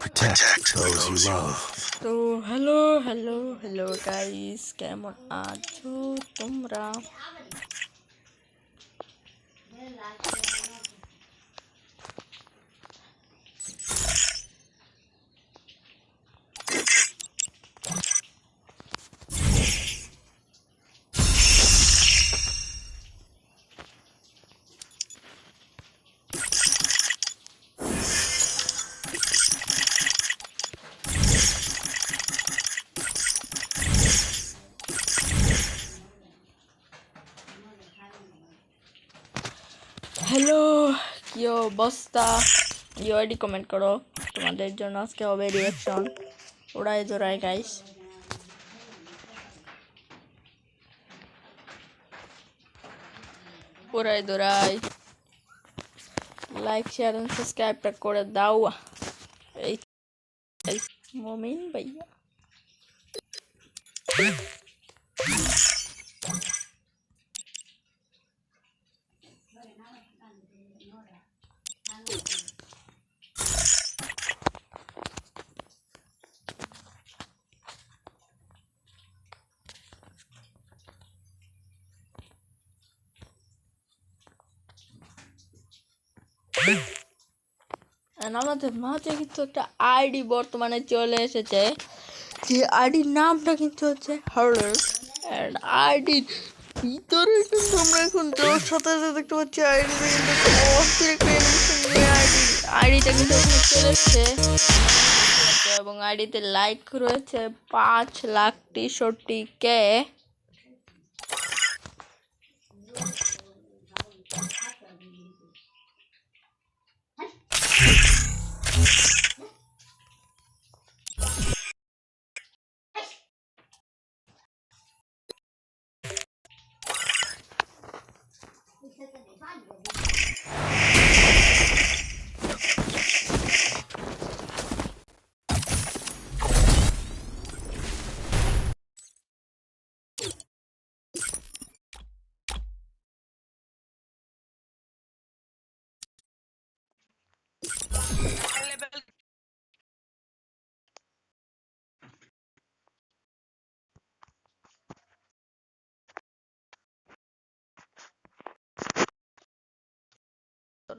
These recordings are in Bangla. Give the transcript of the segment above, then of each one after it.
Protect those you love. তো হ্যালো হ্যালো হ্যালো গাইস কেমন আছো তোমরা হ্যালো, কি অবস্থা? ইউআইডি কমেন্ট করো। তোমাদের জন্য আজকে হবে রিয়াকশন ওড়াই জোড়াই গাইস ওড়াই দোড়াই লাইক শেয়ার এন্ড সাবস্ক্রাইবটা করে দাও। এই মমিন ভাইয়া। আমাদের মাঝে কিন্তু একটা আইডি বর্তমানে চলে এসেছে। যে আইডির নামটা কিন্তু হচ্ছে হরর অ্যান্ড আইডির ভিতরে কিন্তু আমরা এখন যাওয়ার সাথে সাথে দেখতে পাচ্ছি আইডিতে কিন্তু আইডি আইডিটা কিন্তু চলে এসছে। এবং আইডিতে লাইক রয়েছে পাঁচ লাখ তেষট্টি কে।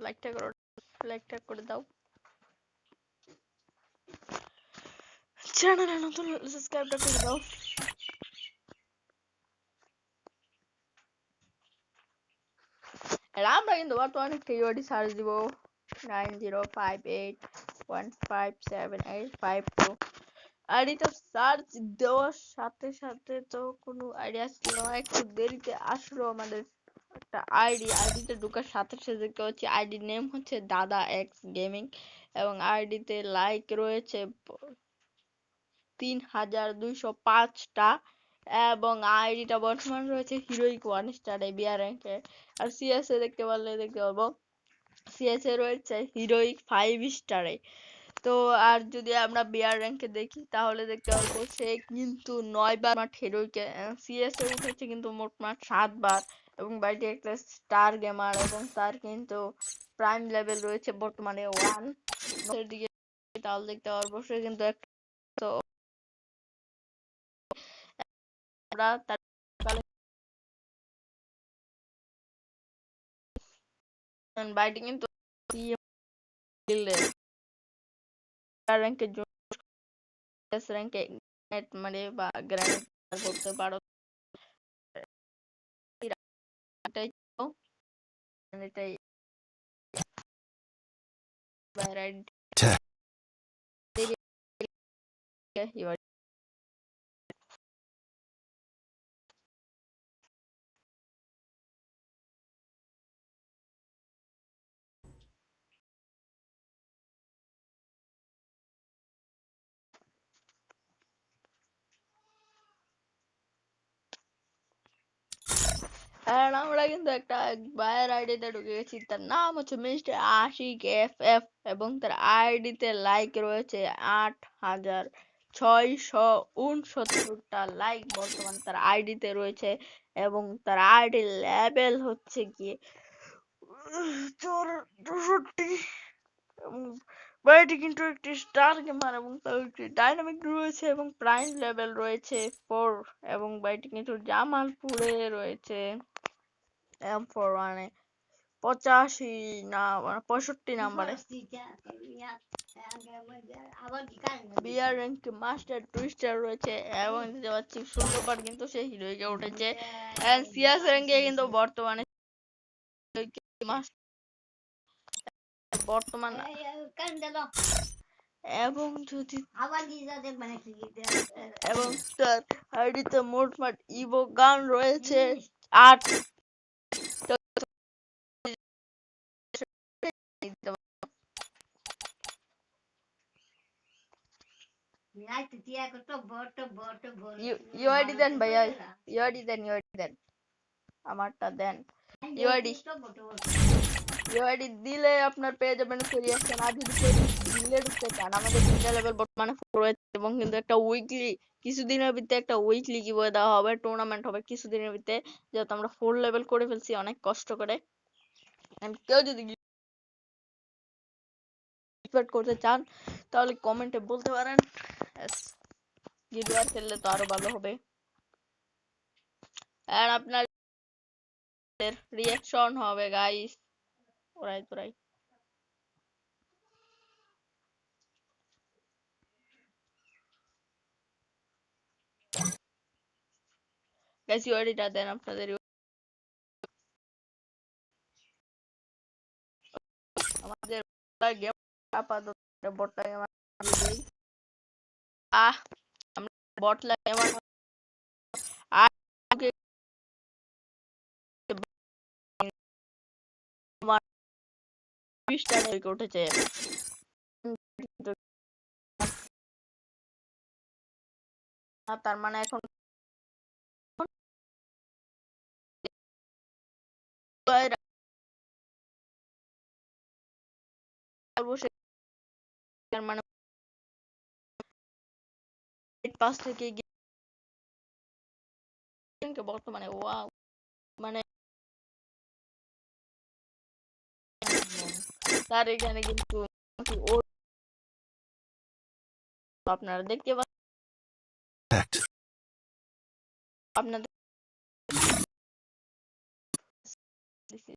লাইকটা করো লাইকটা করে দাও। চ্যানেলে নতুন সাবস্ক্রাইবটা করে দাও। আমরা কিন্তু বর্তমানে কিওয়ার্ডই সার্চ দিব। Nine zero five eight one five seven eight five two আর এটা সার্চ দেওয়ার সাথে সাথে তো কোনো আইডিয়া ছিল না, একটু দেরিতে আসলো আমাদের। একটা আইডি আইডিতে ঢোকার সাথে সাথে দেখতে পাচ্ছি আইডির নেম হচ্ছে দাদা এক্স গেমিং এবং আইডিতে লাইক রয়েছে তিন হাজার দুইশো পাঁচটা এবং আইডিটা বর্তমান রয়েছে হিরোইক ওয়ান স্টারে বিয়ার র্যাঙ্কে আর সিএসএ দেখতে পারলে দেখতে পারব। সিএসএ রয়েছে হিরোইক ফাইভ স্টারে তো আর যদি আমরা বিয়ার র্যাঙ্কে দেখি, তাহলে দেখতে পারব সে কিন্তু নয় বার মাঠ হিরোইকে সিএসএ উঠেছে কিন্তু মোট মাঠ সাতবার। এবং বাড়িতে একটা স্টার গেমার এবং তার কিন্তু প্রাইম লেভেল রয়েছে বর্তমানে ওয়ান দিকে তাহলে দেখতে পারব, সে কিন্তু একটা তো আমরা তার বাড়িতে কিন্তু র্যাঙ্কে মানে বা গ্র্যান্ড করতে পারো। enligt dig. আর আমরা কিন্তু একটা বায়ার আইডিতে ঢুকে গেছি। তার নাম হচ্ছে মিস্টার আশিক এফ এফ এবং তার আইডিতে লাইক রয়েছে আট হাজার ছয়শো উনসত্তরটা লাইক বর্তমান তার আইডিতে রয়েছে এবং তার আইডি লেভেল হচ্ছে গিয়ে চৌষট্টি বইটি কিন্তু একটি স্টার এবং তার একটি ডাইনামিক রয়েছে এবং প্রাইম লেভেল রয়েছে ফোর এবং বইটি কিন্তু জামালপুরে রয়েছে। এম ফোর ওয়ানে পঁচাশি না পঁয়ষট্টি নাম্বারে বিআর র্যাঙ্ক মাস্টার টুইস্টার রয়েছে এবং দেখতে পাচ্ছি সুন্দরবার কিন্তু সে হিরোইকে উঠেছে। সিএস র্যাঙ্কে কিন্তু বর্তমানে বর্তমান এবং যদি এবং তার আইডিতে মোটমাট ইভো গান রয়েছে আট ইউআইডি দেন ভাইয়া ইউআইডি দেন ইউআইডি দেন আমারটা দেন UID ইউআইডি দিলে আপনার পেয়ে যাবেন ক্রিয়েশন আর যদি দিলে ঢুকতে চান আমাদের তিনটা লেভেল বর্তমানে রয়েছে এবং কিন্তু একটা উইকলি কিছুদিনের ভিতরে একটা উইকলি গিভওয়ে দেওয়া হবে টুর্নামেন্ট হবে কিছুদিনের ভিতরে যেহেতু আমরা ফোর লেভেল করে ফেলছি অনেক কষ্ট করে কেউ যদি পার্টিসিপেট করতে চান, তাহলে কমেন্টে বলতে পারেন। গিভওয়ে খেললে তো আরও ভালো হবে। আর আপনার রিয়াকশন হবে গাইস ওরাই তোরাই গাইস ইউআইডিটা দেন আপনাদের। আমাদের গেম আপাতত দেই আহ আমরা বট লাগে আমার উঠেছে তার মানে এখন তার মানে পাস থেকে গিয়ে বর্তমানে ওয়াও মানে তার এখানে কিন্তু ও আপনারা দেখতে পাচ্ছেন Protect. আপনাদের this is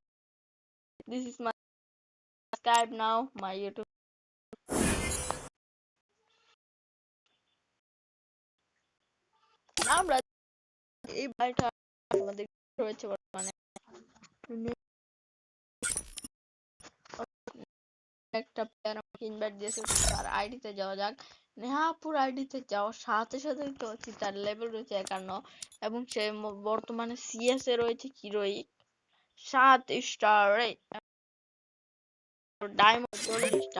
this is my Skype now my YouTube আমরা এই বাড়িটা আমাদের রয়েছে বর্তমানে। একটা প্লেয়ার আমাকে ইনভাইট দিয়েছে, তার আইডিতে যাওয়া যাক। নেহাপুর আইডিতে যাওয়ার সাথে সাথে তার লেভেল রয়েছে একান্ন এবং সে বর্তমানে সিএস এ রয়েছে কিরোই সাত star diamond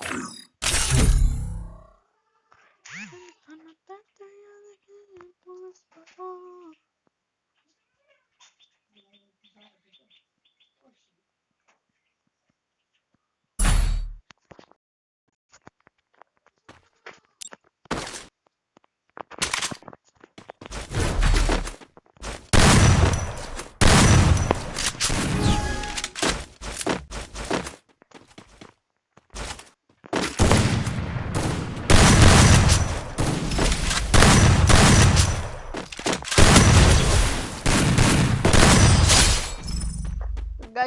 I'm a bacteria that can't influence my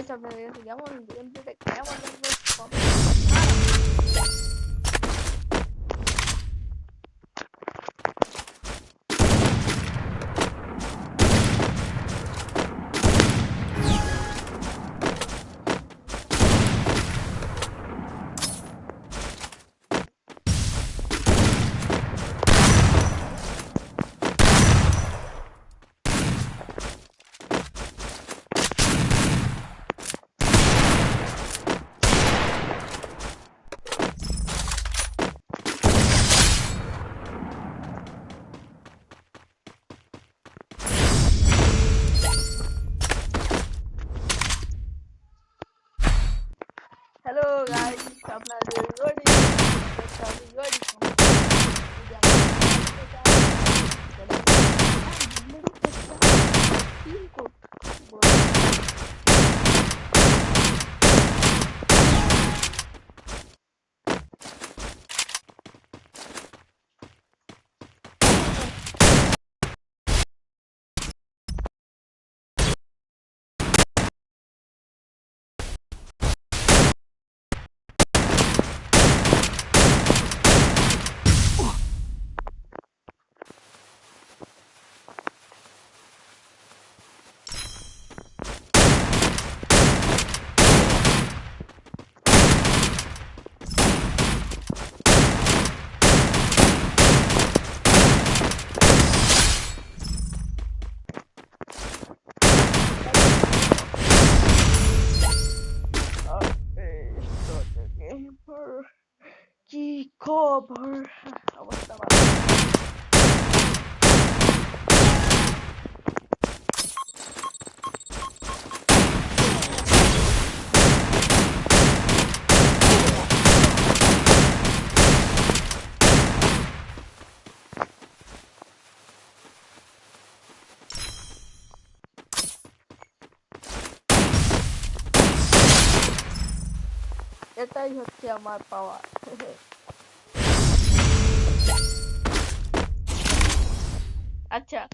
Ay, me olvidó su. খবর অবস্থা ভালো এটাই হচ্ছে আমার পাওয়ার अच्छा।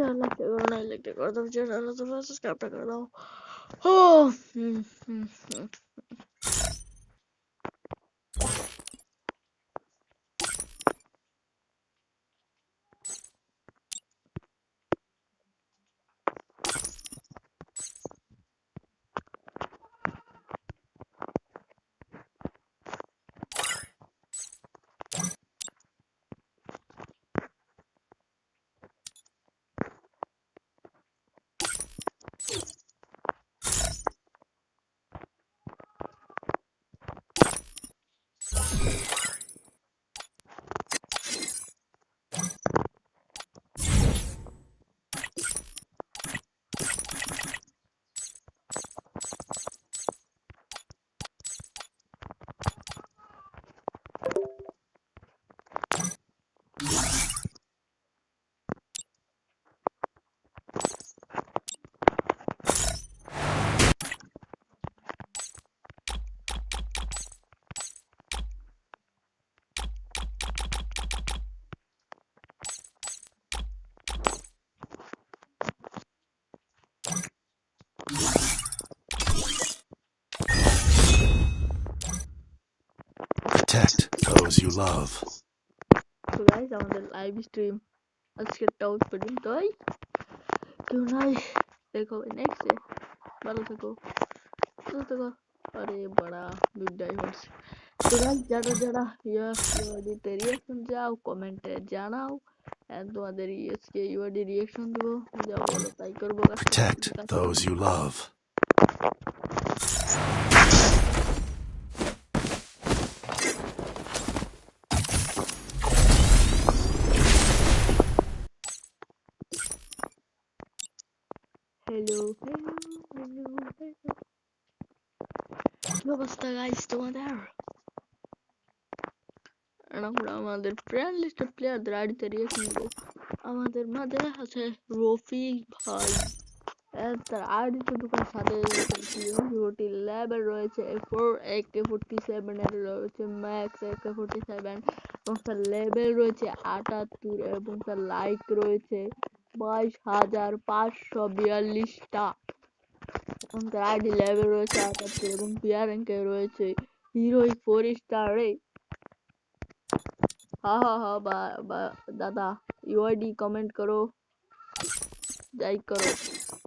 Internet öğrenmekte gördüm. Cennet arası Skype'da kanal. Oh. Channel তোমরা সাবস্ক্রাইব করে দাও ও হুম হুম হুম Protect those you love. তো গাইজ আমাদের লাইভ স্ট্রিম আজকের টাউট পর্যন্তই কেউ নাই দেখো নেক্সটে ভালো থেকো ভালো থেকো আরে বড়া বিগ ডাইভার্স তো গাইজ যারা যারা ইউআইডিতে রিয়াকশন যাও কমেন্টে জানাও and তোমাদের ইএসকে ইউআইডি রিয়াকশন দেবো যা বলো তাই করবো কাজ Protect those you love. Hello hello hello hello কি অবস্থা গাইস তোমাদের আর আমরা আমাদের ফ্রেন্ড লিস্টের প্লেয়ারদের আইডিতে রিয়েকশন দেবো আমাদের মাঝে আছে রফিক ভাই আর তার আইডিতে ঢুকার সাথে জিওটি ল্যাবের রয়েছে ফোর একে ফোরটি সেভেন এর রয়েছে ম্যাক্স একে ফোরটি সেভেন এবং তার লেভেল রয়েছে আটাত্তর এবং তার লাইক রয়েছে বাইশ হাজার পাঁচশো বিয়াল্লিশটা। এবং লেভেল রয়েছে আটাত্তর এবং পিয়ার র্যাঙ্কে রয়েছে। হিরোইক ফোর স্টারে হা হা হা, বা দাদা ইউআইডি কমেন্ট করো। যাই করো।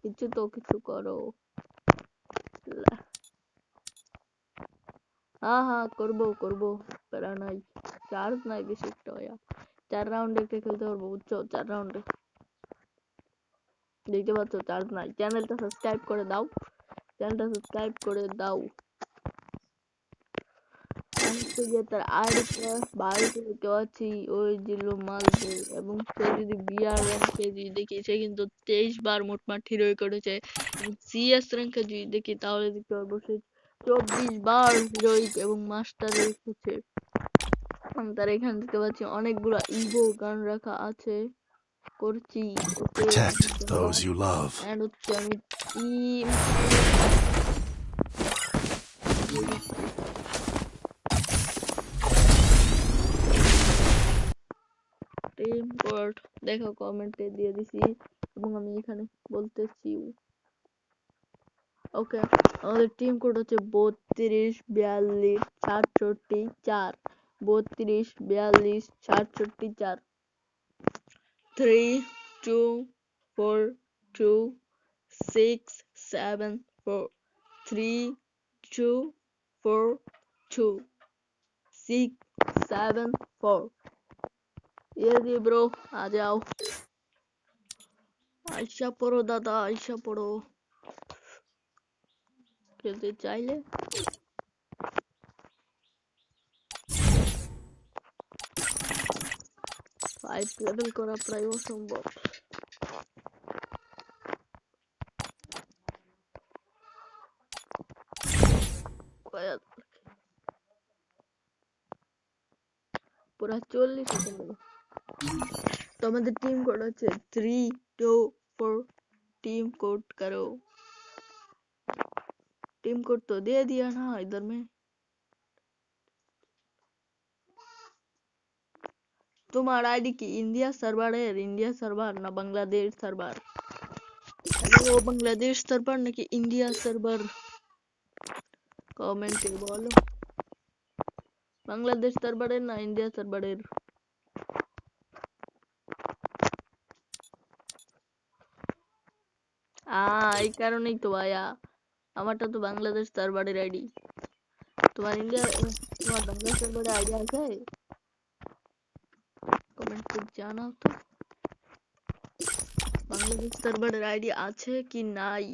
কিছু তো কিছু করো। হ্যাঁ হ্যাঁ করব করব। প্যারা নাই। চার্জ নাই বেশি একটা চার রাউন্ডে একটা খেলতে পারব, বুঝছ? চার রাউন্ডে দেখতে পাচ্ছ চার্জ নাই। চ্যানেলটা সাবস্ক্রাইব করে দাও। চ্যানেলটা সাবস্ক্রাইব করে দাও। তার দেখতে পাচ্ছি এবং তেইশ বার হিরোই করেছে। দেখি, তাহলে চব্বিশ বার এবং মাস্টার এখানে দেখতে পাচ্ছি অনেকগুলো ইভো গান রাখা আছে। করছি। Protect those you love. And হচ্ছে আমি টিম টিম কোড দেখো কমেন্টে দিয়ে দিছি এবং আমি এখানে বলতেছি। ওকে আমাদের টিম কোড হচ্ছে বত্রিশ বিয়াল্লিশ সাতষট্টি চার। বত্রিশ বিয়াল্লিশ সাতষট্টি চার। three two four two six seven four three two four two six seven four ये जी ब्रो आ जाओ आयशा पढ़ो दादा आयशा पढ़ो खेलते चाहिए ফাইভ লেভেল করা প্রায় অসম্ভব কয়া পুরা চল্লিশ সেকেন্ড দেবো তো আমাদের টিম কোড হচ্ছে three two four team code करो टीम कोड तो दे दिया ना इधर में तुम्हारा आईडी की इंडिया सर्वर है इंडिया सर्वर ना बांग्लादेश सर्वर अरे वो बांग्लादेश सर्वर ना कि इंडिया सर्वर कमेंट बोलो বাংলাদেশ সার্ভারের না ইন্ডিয়া সার্ভারের আহ এই কারণেই তো ভাইয়া আমারটা তো বাংলাদেশ সার্ভারের আইডি তোমার ইন্ডিয়া তোমার বাংলাদেশ সার্ভারের আইডি আছে কমেন্ট করে জানাও তো বাংলাদেশ সার্ভারের আইডি আছে কি নাই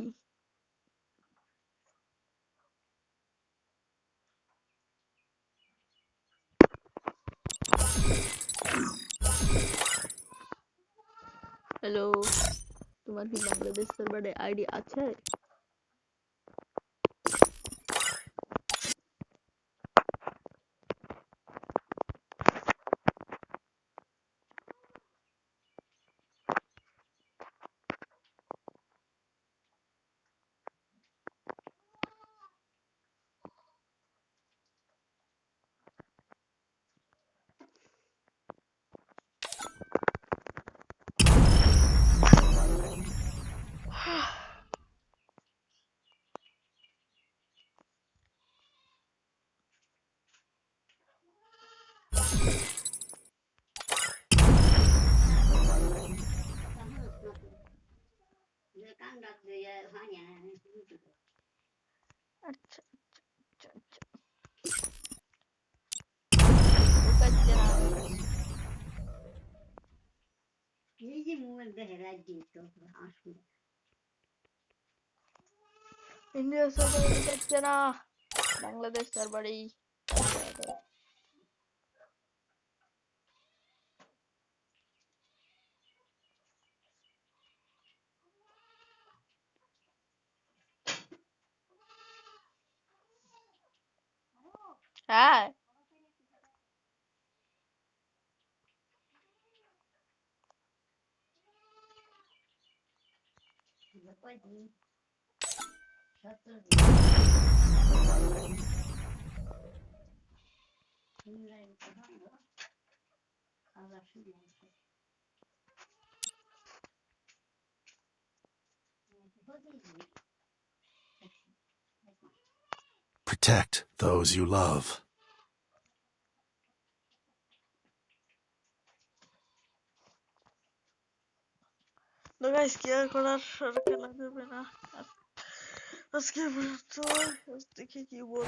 হ্যালো তোমার কি বাংলাদেশ সার্ভারে আইডি আছে get a red deep throat for asking. India is over the kitchen, Bangladesh, everybody. Hi. Protect those you love. Dolayısıyla arkadaşlar arkaları bana asker bıraktı. Üstteki gibi oldu.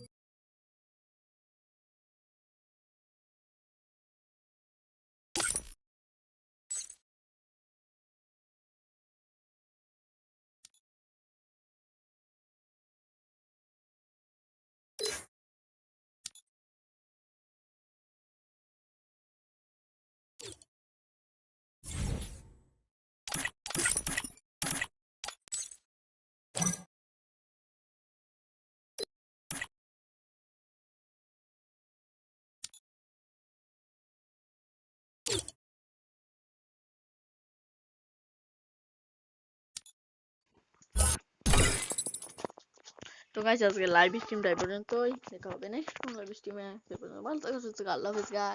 তো গাইস আজকে লাইভ স্ট্রিমটা পর্যন্তই দেখা হবে নেক্সট কোন লাইভ স্ট্রিমে সে পর্যন্ত ভালো থাকো সুস্থ আল্লাহ হাফেজ গাইস